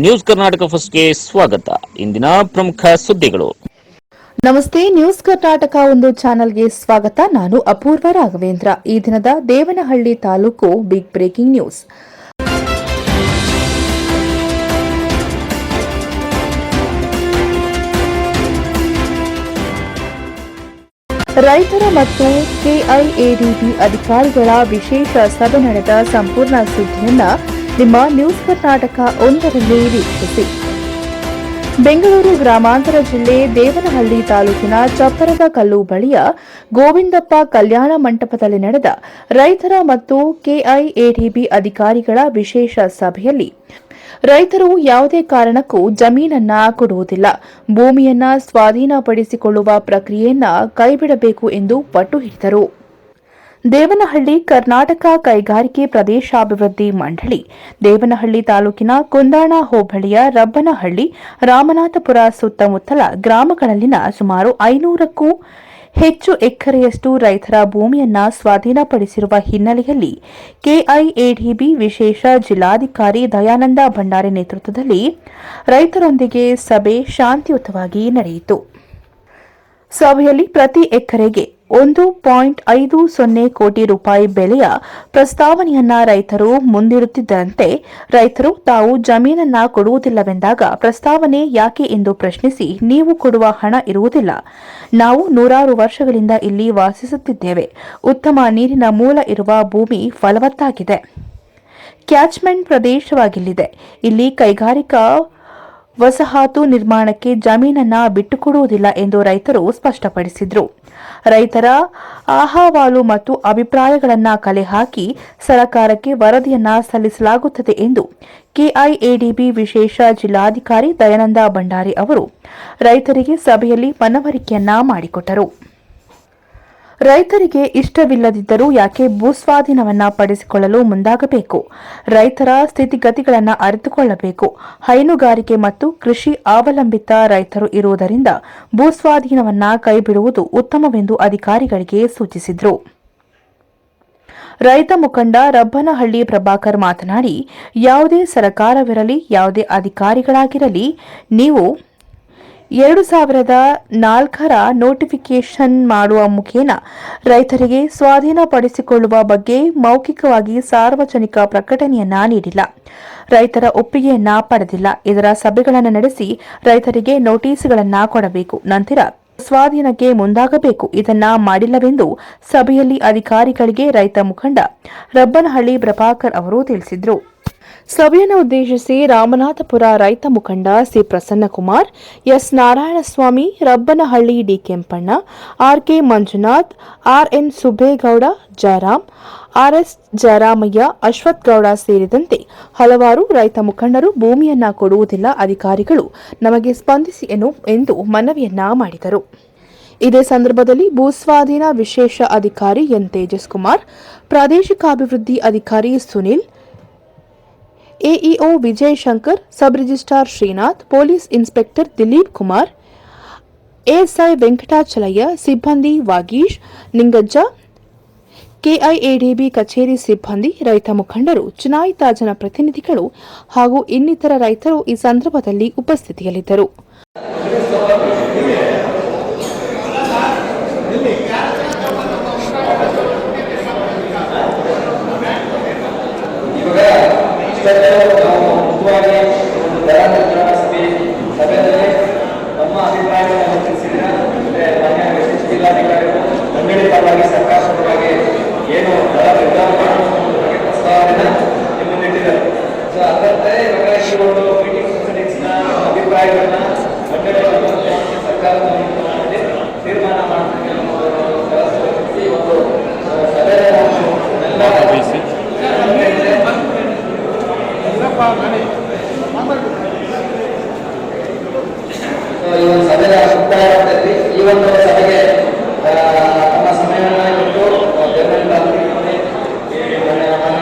News Karnataka ಫಸ್ಟ್ಗೆ ಸ್ವಾಗತ. ಇಂದಿನ ಪ್ರಮುಖ ಸುದ್ದಿಗಳು. ನಮಸ್ತೆ, ನ್ಯೂಸ್ ಕರ್ನಾಟಕ ಒಂದು ಚಾನೆಲ್ಗೆ ಸ್ವಾಗತ. ನಾನು ಅಪೂರ್ವ ರಾಘವೇಂದ್ರ. ಈ ದಿನದ Devanahalli taluk big breaking news ರೈತರ ಮತ್ತು ಕೆಐಎಡಿಬಿ ಅಧಿಕಾರಿಗಳ ವಿಶೇಷ ಸಭೆ ನಡೆದ ಸಂಪೂರ್ಣ ಸುದ್ದಿಯನ್ನ ನಿಮ್ಮ ನ್ಯೂಸ್ ಕರ್ನಾಟಕ ಒಂದರಲ್ಲಿ ವೀಕ್ಷಿಸಿ. ಬೆಂಗಳೂರು ಗ್ರಾಮಾಂತರ ಜಿಲ್ಲೆ ದೇವನಹಳ್ಳಿ ತಾಲೂಕಿನ ಚಪ್ಪರದ ಕಲ್ಲು ಬಳಿಯ ಗೋವಿಂದಪ್ಪ ಕಲ್ಯಾಣ ಮಂಟಪದಲ್ಲಿ ನಡೆದ ರೈತರ ಮತ್ತು ಕೆಐಎಡಿಬಿ ಅಧಿಕಾರಿಗಳ ವಿಶೇಷ ಸಭೆಯಲ್ಲಿ ರೈತರು ಯಾವುದೇ ಕಾರಣಕ್ಕೂ ಜಮೀನನ್ನ ಕೊಡುವುದಿಲ್ಲ. ಭೂಮಿಯನ್ನ ಸ್ವಾಧೀನಪಡಿಸಿಕೊಳ್ಳುವ ಪ್ರಕ್ರಿಯೆಯನ್ನ ಕೈಬಿಡಬೇಕು ಎಂದು ಪಟ್ಟು ಹಿಡಿದರು ದೇವನಹಳ್ಳಿ ಕರ್ನಾಟಕ ಕೈಗಾರಿಕೆ ಪ್ರದೇಶಾಭಿವೃದ್ಧಿ ಮಂಡಳಿ, ದೇವನಹಳ್ಳಿ ತಾಲೂಕಿನ ಕುಂದಾಣ ಹೋಬಳಿಯ ರಬ್ಬನಹಳ್ಳಿ, ರಾಮನಾಥಪುರ ಸುತ್ತಮುತ್ತಲ ಗ್ರಾಮಗಳಲ್ಲಿನ ಸುಮಾರು ಐನೂರಕ್ಕೂ ಹೆಚ್ಚು ಎಕರೆಯಷ್ಟು ರೈತರ ಭೂಮಿಯನ್ನ ಸ್ವಾಧೀನಪಡಿಸಿರುವ ಹಿನ್ನೆಲೆಯಲ್ಲಿ ಕೆಐಎಡಿಬಿ ವಿಶೇಷ ಜಿಲ್ಲಾಧಿಕಾರಿ ದಯಾನಂದ ಭಂಡಾರಿ ನೇತೃತ್ವದಲ್ಲಿ ರೈತರೊಂದಿಗೆ ಸಭೆ ಶಾಂತಿಯುತವಾಗಿ ನಡೆಯಿತು. ಸಭೆಯಲ್ಲಿ ಪ್ರತಿ ಎಕರೆಗೆ ಒಂದು ಪಾಯಿಂಟ್ ಐದು ಸೊನ್ನೆ ಕೋಟಿ ರೂಪಾಯಿ ಬೆಲೆಯ ಪ್ರಸ್ತಾವನೆಯನ್ನ ರೈತರು ಮುಂದಿರುತ್ತಿದ್ದಂತೆ ರೈತರು ತಾವು ಜಮೀನನ್ನ ಕೊಡುವುದಿಲ್ಲವೆಂದಾಗ ಪ್ರಸ್ತಾವನೆ ಯಾಕೆ ಎಂದು ಪ್ರಶ್ನಿಸಿ, ನೀವು ಕೊಡುವ ಹಣ ಇರುವುದಿಲ್ಲ. ನಾವು ನೂರಾರು ವರ್ಷಗಳಿಂದ ಇಲ್ಲಿ ವಾಸಿಸುತ್ತಿದ್ದೇವೆ. ಉತ್ತಮ ನೀರಿನ ಮೂಲ ಇರುವ ಭೂಮಿ ಫಲವತ್ತಾಗಿದೆ. ಕ್ಯಾಚ್ಮೆಂಟ್ ಪ್ರದೇಶವಾಗಿಲ್ಲಿದೆ. ಇಲ್ಲಿ ಕೈಗಾರಿಕಾ ವಸಾಹತು ನಿರ್ಮಾಣಕ್ಕೆ ಜಮೀನನ್ನ ಬಿಟ್ಟುಕೊಡುವುದಿಲ್ಲ ಎಂದು ರೈತರು ಸ್ಪಷ್ಟಪಡಿಸಿದರು. ರೈತರ ಅಹವಾಲು ಮತ್ತು ಅಭಿಪ್ರಾಯಗಳನ್ನು ಕಲೆ ಹಾಕಿ ಸರ್ಕಾರಕ್ಕೆ ವರದಿಯನ್ನ ಸಲ್ಲಿಸಲಾಗುತ್ತದೆ ಎಂದು ಕೆಐಎಡಿಬಿ ವಿಶೇಷ ಜಿಲ್ಲಾಧಿಕಾರಿ ದಯಾನಂದ ಭಂಡಾರಿ ಅವರು ರೈತರಿಗೆ ಸಭೆಯಲ್ಲಿ ಮನವರಿಕೆಯನ್ನ ಮಾಡಿಕೊಟ್ಟರು. ರೈತರಿಗೆ ಇಷ್ಟವಿಲ್ಲದಿದ್ದರೂ ಯಾಕೆ ಭೂಸ್ವಾಧೀನವನ್ನ ಪಡಿಸಿಕೊಳ್ಳಲು ಮುಂದಾಗಬೇಕು? ರೈತರ ಸ್ಥಿತಿಗತಿಗಳನ್ನು ಅರಿತುಕೊಳ್ಳಬೇಕು. ಹೈನುಗಾರಿಕೆ ಮತ್ತು ಕೃಷಿ ಅವಲಂಬಿತ ರೈತರು ಇರುವುದರಿಂದ ಭೂಸ್ವಾಧೀನವನ್ನ ಕೈಬಿಡುವುದು ಉತ್ತಮವೆಂದು ಅಧಿಕಾರಿಗಳಿಗೆ ಸೂಚಿಸಿದರು. ರೈತ ಮುಖಂಡ ರಬ್ಬನಹಳ್ಳಿ ಪ್ರಭಾಕರ್ ಮಾತನಾಡಿ, ಯಾವುದೇ ಸರಕಾರವಿರಲಿ, ಯಾವುದೇ ಅಧಿಕಾರಿಗಳಾಗಿರಲಿ, ನೀವು ಎರಡು ಸಾವಿರದ ನಾಲ್ಕರ ನೋಟಿಫಿಕೇಶನ್ ಮಾಡುವ ಮುಖೇನ ರೈತರಿಗೆ ಸ್ವಾಧೀನಪಡಿಸಿಕೊಳ್ಳುವ ಬಗ್ಗೆ ಮೌಖಿಕವಾಗಿ ಸಾರ್ವಜನಿಕ ಪ್ರಕಟಣೆಯನ್ನ ನೀಡಿಲ್ಲ. ರೈತರ ಒಪ್ಪಿಗೆಯನ್ನ ಪಡೆದಿಲ್ಲ. ಇದರ ಸಭೆಗಳನ್ನು ನಡೆಸಿ ರೈತರಿಗೆ ನೋಟಿಸ್ಗಳನ್ನ ಕೊಡಬೇಕು. ನಂತರ ಸ್ವಾಧೀನಕ್ಕೆ ಮುಂದಾಗಬೇಕು. ಇದನ್ನ ಮಾಡಿಲ್ಲವೆಂದು ಸಭೆಯಲ್ಲಿ ಅಧಿಕಾರಿಗಳಿಗೆ ರೈತ ಮುಖಂಡ ರಬ್ಬನಹಳ್ಳಿ ಪ್ರಭಾಕರ್ ಅವರು ತಿಳಿಸಿದರು. ಸಭೆಯನ್ನು ಉದ್ದೇಶಿಸಿ ರಾಮನಾಥಪುರ ರೈತ ಮುಖಂಡ C Prasannakumar, S Narayanaswamy, Rabbanahalli D Kempanna R K Manjunath, R N Subbegowda, Jayaram, R S Jayaramaiah, Ashwath Gowda ಸೇರಿದಂತೆ ಹಲವಾರು ರೈತ ಮುಖಂಡರು ಭೂಮಿಯನ್ನ ಕೊಡುವುದಿಲ್ಲ ಅಧಿಕಾರಿಗಳು ನಮಗೆ ಸ್ಪಂದಿಸಿ ಎಂದು ಮನವಿಯನ್ನ ಮಾಡಿದರು. ಇದೇ ಸಂದರ್ಭದಲ್ಲಿ ಭೂಸ್ವಾಧೀನ ವಿಶೇಷ ಅಧಿಕಾರಿ ಎನ್ ತೇಜಸ್ ಕುಮಾರ್ ಪ್ರಾದೇಶಿಕ ಅಭಿವೃದ್ಧಿ ಅಧಿಕಾರಿ Sunil AEO Vijay Shankar, sub registrar Srinath, police inspector Dilip Kumar ASI Venkatachalaiah, ಸಿಬ್ಬಂದಿ ವಾಗೀಶ್, ನಿಂಗಜ್ಜ, ಕೆಐಎಡಿಬಿ ಕಚೇರಿ ಸಿಬ್ಬಂದಿ, ರೈತ ಮುಖಂಡರು, ಚುನಾಯಿತ ಜನಪ್ರತಿನಿಧಿಗಳು ಹಾಗೂ ಇನ್ನಿತರ ರೈತರು ಈ ಸಂದರ್ಭದಲ್ಲಿ ಉಪಸ್ಥಿತಿಯಲ್ಲಿದ್ದರು.